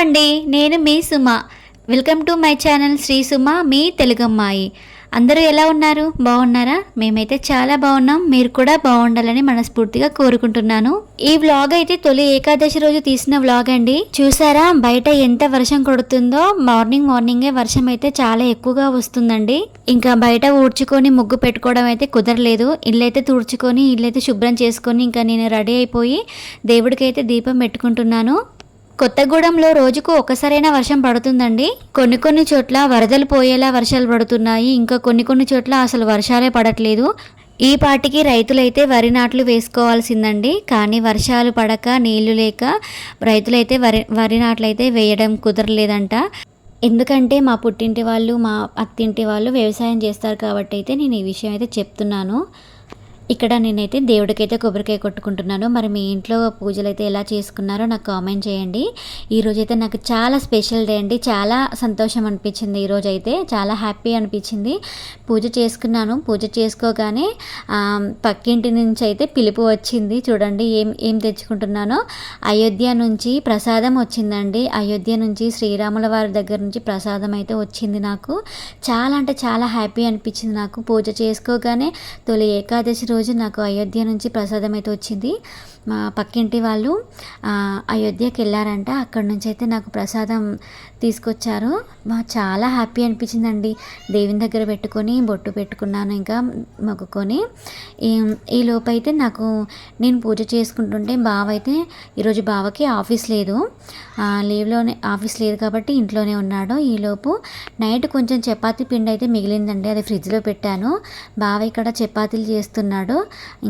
అండి నేను మీ Suma. Welcome to my channel Sri Suma మీ తెలుగమ్మాయి అందరూ ఎలా ఉన్నారు? బాగున్నారా? మేమైతే చాలా బాగున్నాం. మీరు కూడా బాగుండాలని మనస్ఫూర్తిగా కోరుకుంటున్నాను. ఈ వ్లాగ్ అయితే తొలి ఏకాదశి రోజు తీసిన వ్లాగ్ అండి. చూసారా? బయట ఎంత వర్షం కొడుతుందో మార్నింగ్ మార్నింగే వర్షం అయితే చాలా ఎక్కువగా వస్తుందండి. ఇంకా బయట ఊడ్చుకొని ముగ్గు పెట్టుకోవడం అయితే కుదరలేదు. ఇల్లైతే తుడుచుకొని ఇల్లైతే శుభ్రం చేసుకొని ఇంకా నేను రెడీ అయిపోయి దేవుడికైతే దీపం పెట్టుకుంటున్నాను. కొత్తగూడెంలో రోజుకు ఒక్కసారైనా వర్షం పడుతుందండి? కొన్ని కొన్ని చోట్ల వరదలు పోయేలా వర్షాలు పడుతున్నాయి. ఇంకా కొన్ని కొన్ని చోట్ల అసలు వర్షాలే పడట్లేదు. ఈ పాటికి రైతులైతే వరి నాట్లు వేసుకోవాల్సిందండి. కానీ వర్షాలు పడక నీళ్ళు లేక రైతులైతే వరి వరి నాట్లు అయితే వేయడం కుదరలేదంట. ఎందుకంటే మా పుట్టింటి వాళ్ళు మా అత్తింటి వాళ్ళు వ్యవసాయం చేస్తారు కాబట్టి అయితే నేను ఈ విషయం అయితే చెప్తున్నాను. ఇక్కడ నేనైతే దేవుడికైతే కొబ్బరికాయ కొట్టుకుంటున్నాను. మరి మీ ఇంట్లో పూజలు అయితే ఎలా చేసుకున్నారో నాకు కామెంట్ చేయండి. ఈరోజు అయితే నాకు చాలా స్పెషల్ డే అండి. చాలా సంతోషం అనిపించింది ఈరోజు అయితే చాలా హ్యాపీ అనిపించింది. పూజ చేసుకున్నాను. పూజ చేసుకోగానే పక్కింటి నుంచి అయితే పిలుపు వచ్చింది. చూడండి ఏం ఏం తెచ్చుకుంటున్నానో. అయోధ్య నుంచి ప్రసాదం వచ్చిందండి. అయోధ్య నుంచి శ్రీరాముల వారి దగ్గర నుంచి ప్రసాదం అయితే వచ్చింది నాకు. చాలా అంటే చాలా హ్యాపీ అనిపించింది నాకు. పూజ చేసుకోగానే తొలి ఏకాదశి రోజు రోజు నాకు అయోధ్య నుంచి ప్రసాదం అయితే వచ్చింది. మా పక్కింటి వాళ్ళు అయోధ్యకి వెళ్ళారంట. అక్కడ నుంచి అయితే నాకు ప్రసాదం తీసుకొచ్చారు. మా చాలా హ్యాపీ అనిపించిందండి. దేవుని దగ్గర పెట్టుకొని బొట్టు పెట్టుకున్నాను ఇంకా మొక్కుకొని. ఈ లోపైతే నాకు నేను పూజ చేసుకుంటుంటే బావ అయితే ఈరోజు బావకి ఆఫీస్ లేదు. లీవ్లోనే ఆఫీస్ లేదు కాబట్టి ఇంట్లోనే ఉన్నాడు. ఈలోపు నైట్ కొంచెం చపాతీ పిండి అయితే మిగిలిందండి. అది ఫ్రిడ్జ్లో పెట్టాను. బావ ఇక్కడ చపాతీలు చేస్తున్నాడు.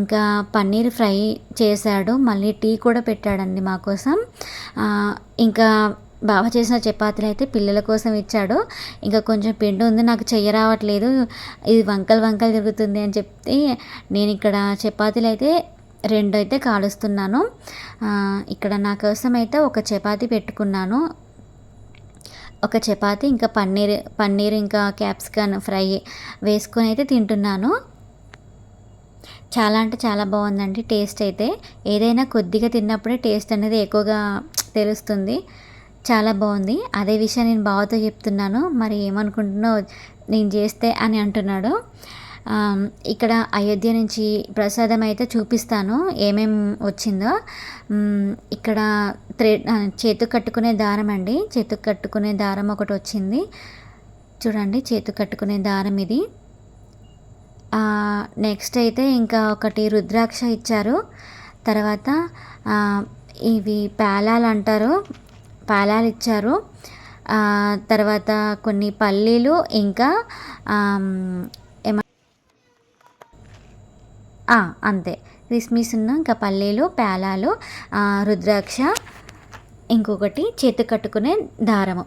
ఇంకా పన్నీర్ ఫ్రై చేశాడు. మళ్ళీ టీ కూడా పెట్టాడండి మా కోసం. ఇంకా బావ చేసిన చపాతీలు అయితే పిల్లల కోసం ఇచ్చాడు. ఇంకా కొంచెం పిండి ఉంది నాకు చెయ్య రావట్లేదు. ఇది వంకలు వంకలు తిరుగుతుంది అని చెప్తే నేను ఇక్కడ చపాతీలు అయితే రెండు అయితే కాలుస్తున్నాను. ఇక్కడ నా కోసం అయితే ఒక చపాతీ పెట్టుకున్నాను. ఒక చపాతీ ఇంకా పన్నీర్ పన్నీర్ ఇంకా క్యాప్సికన్ ఫ్రై వేసుకొని అయితే తింటున్నాను. చాలా అంటే చాలా బాగుందండి టేస్ట్ అయితే. ఏదైనా కొద్దిగా తిన్నప్పుడే టేస్ట్ అనేది ఎక్కువగా తెలుస్తుంది. చాలా బాగుంది. అదే విషయం నేను బావతో చెప్తున్నాను. మరి ఏమనుకుంటున్నావు నేను చేస్తే అని అంటున్నాడు. ఇక్కడ అయోధ్య నుంచి ప్రసాదం అయితే చూపిస్తాను. ఏమేం వచ్చిందో. ఇక్కడ త్రే చేతు కట్టుకునే దారం అండి. చేతు కట్టుకునే దారం ఒకటి వచ్చింది. చూడండి చేతు కట్టుకునే దారం ఇది. నెక్స్ట్ అయితే ఇంకా ఒకటి రుద్రాక్ష ఇచ్చారు. తర్వాత ఇవి పేలాలు అంటారు. పేలాలు ఇచ్చారు. తర్వాత కొన్ని పల్లీలు ఇంకా ఏమ అంతే. కిస్మిస్ ఉన్న ఇంకా పల్లీలు పేలాలు రుద్రాక్ష ఇంకొకటి చేతి కట్టుకునే దారము.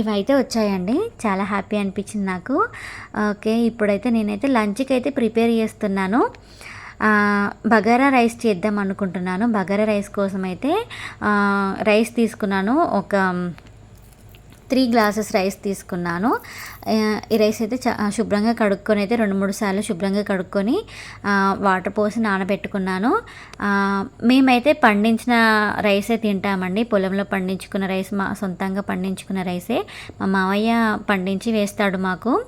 ఇవైతే వచ్చాయండి. చాలా హ్యాపీ అనిపించింది నాకు. ఓకే ఇప్పుడైతే నేనైతే లంచ్కి అయితే ప్రిపేర్ చేస్తున్నాను. బగారా రైస్ చేద్దాం అనుకుంటున్నాను. బగారా రైస్ కోసం అయితే రైస్ తీసుకున్నాను. ఒక త్రీ గ్లాసెస్ రైస్ తీసుకున్నాను. ఈ రైస్ అయితే శుభ్రంగా కడుక్కొని అయితే రెండు మూడు సార్లు శుభ్రంగా కడుక్కొని వాటర్ పోసి నానబెట్టుకున్నాను. మేమైతే పండించిన రైసే తింటామండి. పొలంలో పండించుకున్న రైస్ మా సొంతంగా పండించుకున్న రైసే. మా మావయ్య పండించి వేస్తాడు మాకు.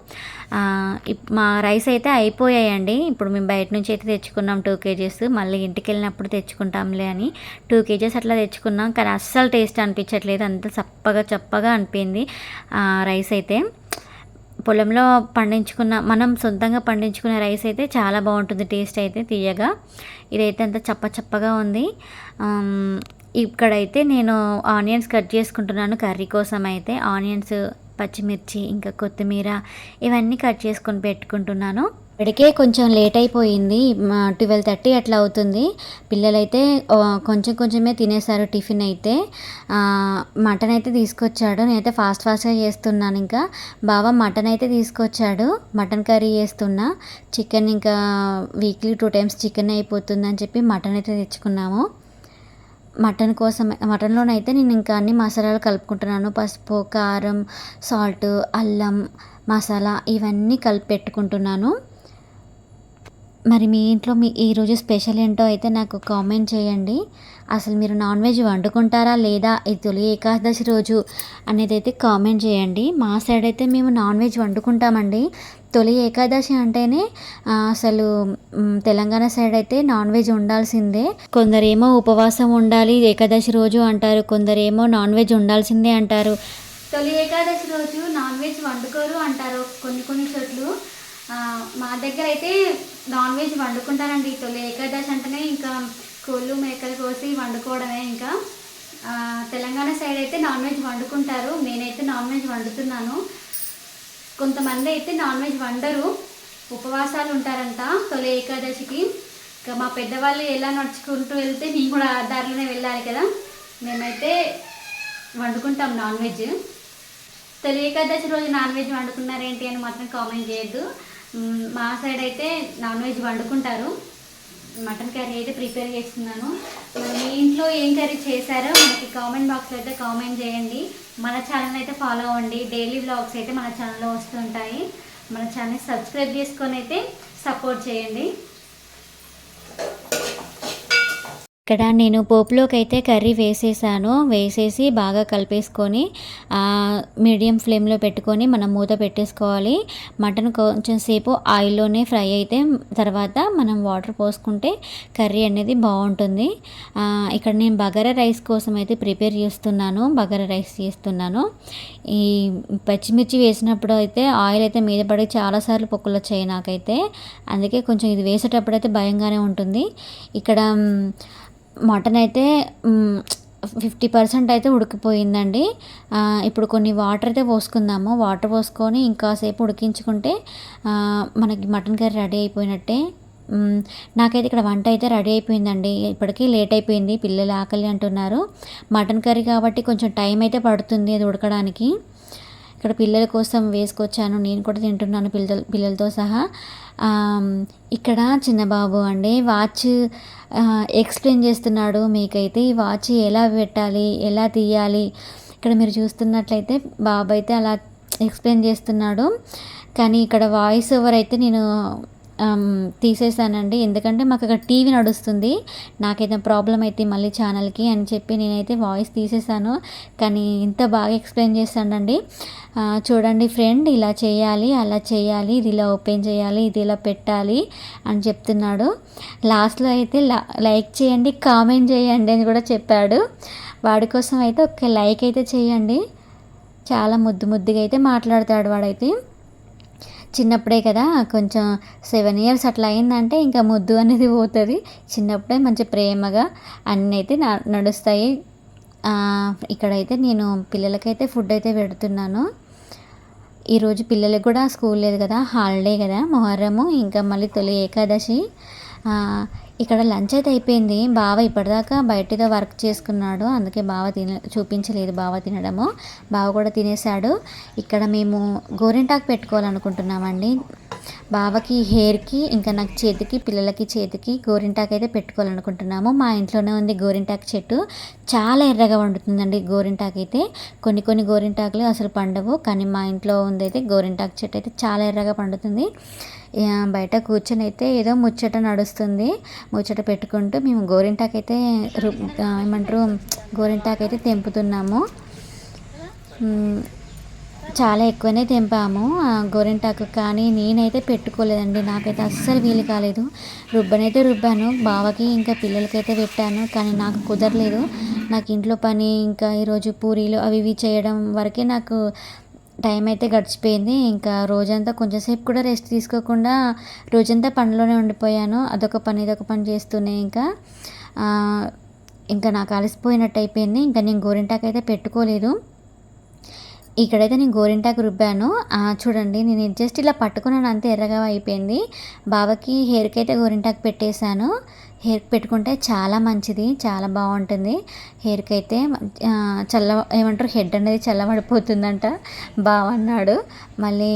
ఇప్- మా రైస్ అయితే అయిపోయాయండి. ఇప్పుడు మేము బయట నుంచి అయితే తెచ్చుకున్నాం టూ కేజెస్. మళ్ళీ ఇంటికి వెళ్ళినప్పుడు తెచ్చుకుంటాంలే అని. టూ కేజెస్ అట్లా తెచ్చుకున్నాం. కానీ అస్సలు టేస్ట్ అనిపించట్లేదు. అంత చప్పగా చప్పగా అనిపించింది. ఆ, రైస్ అయితే పొలంలో పండించుకున్న మనం సొంతంగా పండించుకున్న రైస్ అయితే చాలా బాగుంటుంది టేస్ట్ అయితే తీయగా. ఇదైతే అంత చప్ప చప్పగా ఉంది. ఇక్కడైతే నేను ఆనియన్స్ కట్ చేసుకుంటున్నాను కర్రీ కోసం అయితే. ఆనియన్స్ పచ్చిమిర్చి ఇంకా కొత్తిమీర ఇవన్నీ కట్ చేసుకొని పెట్టుకుంటున్నాను. ఇప్పటికే కొంచెం లేట్ అయిపోయింది. ట్వెల్వ్ థర్టీ అట్లా అవుతుంది. పిల్లలైతే కొంచెం కొంచెమే తినేసారు టిఫిన్ అయితే. మటన్ అయితే తీసుకొచ్చాడు. నేనైతే ఫాస్ట్ ఫాస్ట్గా చేస్తున్నాను ఇంకా. బావ మటన్ అయితే తీసుకొచ్చాడు. మటన్ కర్రీ చేస్తున్నా. చికెన్ ఇంకా వీక్లీ టూ టైమ్స్ చికెన్ అయిపోతుందని చెప్పి మటన్ అయితే తెచ్చుకున్నాము. మటన్ కోసం మటన్లోనైతే నేను ఇంకా అన్ని మసాలాలు కలుపుకుంటున్నాను. పసుపు కారం సాల్ట్ అల్లం మసాలా ఇవన్నీ కలిపి పెట్టుకుంటున్నాను. మరి మీ ఇంట్లో మీ ఈరోజు స్పెషల్ ఏంటో అయితే నాకు కామెంట్ చేయండి. అసలు మీరు నాన్ వెజ్ వండుకుంటారా లేదా? ఈ తొలి ఏకాదశి రోజు అనేది అయితే కామెంట్ చేయండి. మా సైడ్ అయితే మేము నాన్ వెజ్ వండుకుంటామండి. తొలి ఏకాదశి అంటేనే అసలు తెలంగాణ సైడ్ అయితే నాన్ వెజ్ ఉండాల్సిందే. కొందరేమో ఉపవాసం ఉండాలి ఏకాదశి రోజు అంటారు. కొందరేమో నాన్ వెజ్ ఉండాల్సిందే అంటారు. తొలి ఏకాదశి రోజు నాన్ వెజ్ వండుకోరు అంటారు కొన్ని కొన్ని చోట్లు. మా దగ్గర అయితే నాన్ వెజ్ వండుకుంటారండి. తొలి ఏకాదశి అంటేనే ఇంకా కోళ్ళు మేకలు కోసి వండుకోవడమే ఇంకా. తెలంగాణ సైడ్ అయితే నాన్ వెజ్ వండుకుంటారు. నేనైతే నాన్ వెజ్ వండుతున్నాను. కొంతమంది అయితే నాన్ వెజ్ వండరు. ఉపవాసాలు ఉంటారంట తొలి ఏకాదశికి. ఇంకా మా పెద్దవాళ్ళు ఎలా నడుచుకుంటూ వెళ్తే నేను కూడా ఆ దారిలోనే వెళ్ళాలి కదా. మేమైతే వండుకుంటాం నాన్ వెజ్. తొలి ఏకాదశి రోజు నాన్ వెజ్ వండుకున్నారేంటి అని మాత్రం కామెంట్ చేయొద్దు. మా సైడ్ అయితే నాన్ వెజ్ వండుకుంటారు. మటన్ కర్రీ అయితే ప్రిపేర్ చేస్తున్నాను. మీ ఇంట్లో ఏం కర్రీ చేశారో మనకి కామెంట్ బాక్స్లో అయితే కామెంట్ చేయండి. మన ఛానల్ అయితే ఫాలో అవ్వండి. డైలీ బ్లాగ్స్ అయితే మన ఛానల్లో వస్తుంటాయి. మన ఛానల్ సబ్స్క్రైబ్ చేసుకొని అయితే సపోర్ట్ చేయండి. ఇక్కడ నేను పోపులోకి అయితే కర్రీ వేసేసాను. వేసేసి బాగా కలిపేసుకొని మీడియం ఫ్లేమ్లో పెట్టుకొని మనం మూత పెట్టేసుకోవాలి. మటన్ కొంచెం సేపు ఆయిల్లోనే ఫ్రై అయితే తర్వాత మనం వాటర్ పోసుకుంటే కర్రీ అనేది బాగుంటుంది. ఇక్కడ నేను బగారా రైస్ కోసం అయితే ప్రిపేర్ చేస్తున్నాను. బగారా రైస్ చేస్తున్నాను. ఈ పచ్చిమిర్చి వేసినప్పుడు అయితే ఆయిల్ అయితే మీద పడి చాలాసార్లు పొక్కులు వచ్చాయి నాకైతే. అందుకే కొంచెం ఇది వేసేటప్పుడు అయితే భయంగానే ఉంటుంది. ఇక్కడ మటన్ అయితే ఫిఫ్టీ పర్సెంట్ అయితే ఉడికిపోయిందండి. ఇప్పుడు కొన్ని వాటర్ అయితే పోసుకుందాము. వాటర్ పోసుకొని ఇంకాసేపు ఉడికించుకుంటే మనకి మటన్ కర్రీ రెడీ అయిపోయినట్టే. నాకైతే ఇక్కడ వంట అయితే రెడీ అయిపోయిందండి. ఇప్పటికీ లేట్ అయిపోయింది. పిల్లలు ఆకలి అంటున్నారు. మటన్ కర్రీ కాబట్టి కొంచెం టైం అయితే పడుతుంది అది ఉడకడానికి. ఇక్కడ పిల్లల కోసం వేసుకొచ్చాను. నేను కూడా తింటున్నాను పిల్లల పిల్లలతో సహా. ఇక్కడ చిన్నబాబు అండి వాచ్ ఎక్స్ప్లెయిన్ చేస్తున్నాడు మీకైతే. ఈ వాచ్ ఎలా పెట్టాలి ఎలా తీయాలి? ఇక్కడ మీరు చూస్తున్నట్లయితే బాబు అయితే అలా ఎక్స్ప్లెయిన్ చేస్తున్నాడు. కానీ ఇక్కడ వాయిస్ ఓవర్ అయితే నేను తీసేసానండి. ఎందుకంటే మాకు అక్కడ టీవీ నడుస్తుంది. నాకైతే ప్రాబ్లం అయితే మళ్ళీ ఛానల్కి అని చెప్పి నేనైతే వాయిస్ తీసేసాను. కానీ ఇంత బాగా ఎక్స్ప్లెయిన్ చేస్తానండి చూడండి ఫ్రెండ్ ఇలా చేయాలి అలా చేయాలి ఇది ఇలా ఓపెన్ చేయాలి ఇది ఇలా పెట్టాలి అని చెప్తున్నాడు. లాస్ట్లో అయితే లైక్ చేయండి కామెంట్ చేయండి అని కూడా చెప్పాడు. వాడి కోసం అయితే ఒక లైక్ అయితే చేయండి. చాలా ముద్దు ముద్దుగా అయితే మాట్లాడతాడు వాడైతే. చిన్నప్పుడే కదా కొంచెం సెవెన్ ఇయర్స్ అట్లా అయిందంటే ఇంకా ముద్దు అనేది పోతుంది. చిన్నప్పుడే మంచి ప్రేమగా అన్నీ అయితే న- నడుస్తాయి. ఇక్కడైతే నేను పిల్లలకైతే ఫుడ్ అయితే పెడుతున్నాను. ఈరోజు పిల్లలకు కూడా స్కూల్ లేదు కదా హాలిడే కదా మొహర్రము ఇంకా మళ్ళీ తొలి ఏకాదశి. ఇక్కడ లంచ్ అయితే అయిపోయింది. బావ ఇప్పటిదాకా బయటగా వర్క్ చేసుకున్నాడు. అందుకే బావ తిన చూపించలేదు బావ తినడము. బావ కూడా తినేసాడు ఇక్కడ మేము గోరింటాకు పెట్టుకోవాలనుకుంటున్నామండి. బావకి హెయిర్కి ఇంకా నాకు చేతికి పిల్లలకి చేతికి గోరింటాకు అయితే పెట్టుకోవాలనుకుంటున్నాము. మా ఇంట్లోనే ఉంది గోరింటాకు చెట్టు. చాలా ఎర్రగా వండుతుందండి గోరింటాకు అయితే. కొన్ని కొన్ని గోరింటాకులు అసలు పండవు కానీ మా ఇంట్లో ఉంది అయితే గోరింటాకు చెట్టు అయితే చాలా ఎర్రగా పండుతుంది. బయట కూర్చొని అయితే ఏదో ముచ్చట నడుస్తుంది. ముచ్చట పెట్టుకుంటూ మేము గోరింటాకు అయితే రు- ఏమంటారు గోరింటాకు అయితే తెంపుతున్నాము. చాలా ఎక్కువనే తెంపాము. గోరింటాకు కానీ నేనైతే పెట్టుకోలేదండి. నాకైతే అస్సలు వీలు కాలేదు. రుబ్బనైతే రుబ్బాను. బావకి ఇంకా పిల్లలకైతే పెట్టాను. కానీ నాకు కుదరలేదు. నాకు ఇంట్లో పని ఇంకా ఈరోజు పూరీలు అవి ఇవి చేయడం వరకే నాకు టైం అయితే గడిచిపోయింది. ఇంకా రోజంతా కొంచెంసేపు కూడా రెస్ట్ తీసుకోకుండా రోజంతా పనిలోనే ఉండిపోయాను. అదొక పని ఇదొక పని చేస్తూనే ఇంకా ఇంకా నాకు అలసిపోయినట్టు అయిపోయింది. ఇంకా నేను గోరింటాకు అయితే పెట్టుకోలేదు. ఇక్కడైతే నేను గోరింటాకు రుబ్బాను. చూడండి నేను జస్ట్ ఇలా పట్టుకున్నాను అంతే ఎర్రగా అయిపోయింది. బావకి హెయిర్కి అయితే గోరింటాకు పెట్టేశాను. హెయిర్ పెట్టుకుంటే చాలా మంచిది చాలా బాగుంటుంది. హెయిర్కి అయితే చల్ల ఏమంటారు హెడ్ అనేది చల్లబడిపోతుందంట. బావ అన్నాడు. మళ్ళీ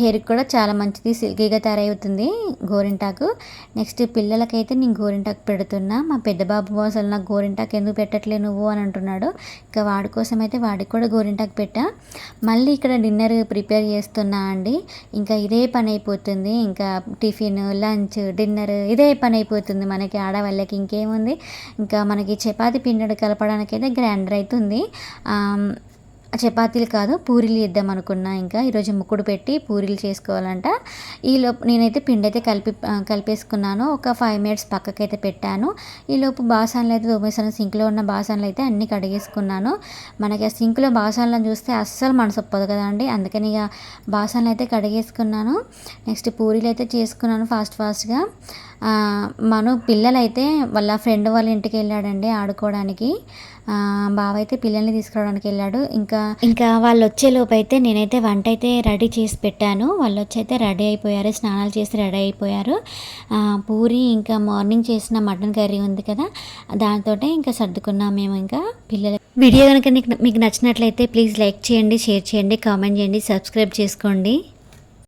హెయిర్కి కూడా చాలా మంచిది సిల్కీగా తయారవుతుంది గోరింటాకు. నెక్స్ట్ పిల్లలకైతే నేను గోరింటాకు పెడుతున్నా. మా పెద్ద బాబు అసలు నాకు గోరింటాకు ఎందుకు పెట్టట్లే నువ్వు అని అంటున్నాడు. ఇంకా వాడి కోసం అయితే వాడికి కూడా గోరింటాకు పెట్టా. మళ్ళీ ఇక్కడ డిన్నర్ ప్రిపేర్ చేస్తున్నా అండి. ఇంకా ఇదే పని అయిపోతుంది. ఇంకా టిఫిన్ లంచ్ డిన్నర్ ఇదే పని అయిపోతుంది మనకి ఆడవాళ్ళకి ఇంకేముంది. ఇంకా మనకి చపాతి పిండి కలపడానికి అయితే గ్రైండర్ అవుతుంది చపాతీలు కాదు పూరీలు ఇద్దాం అనుకున్నా ఇంకా. ఈరోజు ముక్కుడు పెట్టి పూరీలు చేసుకోవాలంట. ఈలోపు నేనైతే పిండి అయితే కలిపి కలిపేసుకున్నాను. ఒక ఫైవ్ మినిట్స్ పక్కకైతే పెట్టాను. ఈలోపు బాసనలు అయితే తోమేసాను సింక్లో ఉన్న బాసనలు అయితే అన్నీ కడిగేసుకున్నాను. మనకి ఆ సింక్లో బాసనలను చూస్తే అస్సలు మనసు ఒప్పదు కదండి. అందుకని ఇక బాసనలు అయితే కడిగేసుకున్నాను. నెక్స్ట్ పూరీలు అయితే చేసుకున్నాను ఫాస్ట్ ఫాస్ట్గా. మను పిల్లలైతే వాళ్ళ ఫ్రెండ్ వాళ్ళ ఇంటికి వెళ్ళాడండి ఆడుకోవడానికి. బావ అయితే పిల్లల్ని తీసుకురావడానికి వెళ్ళాడు. ఇంకా ఇంకా వాళ్ళు వచ్చేలోపు అయితే నేనైతే వంట అయితే రెడీ చేసి పెట్టాను. వాళ్ళు వచ్చి అయితే రెడీ అయిపోయారు స్నానాలు చేసి రెడీ అయిపోయారు. పూరి ఇంకా మార్నింగ్ చేసిన మటన్ కర్రీ ఉంది కదా దాంతో ఇంకా సర్దుకున్నాం మేము ఇంకా పిల్లలు. వీడియో కనుక మీకు నచ్చినట్లయితే ప్లీజ్ లైక్ చేయండి షేర్ చేయండి కామెంట్ చేయండి సబ్స్క్రైబ్ చేసుకోండి.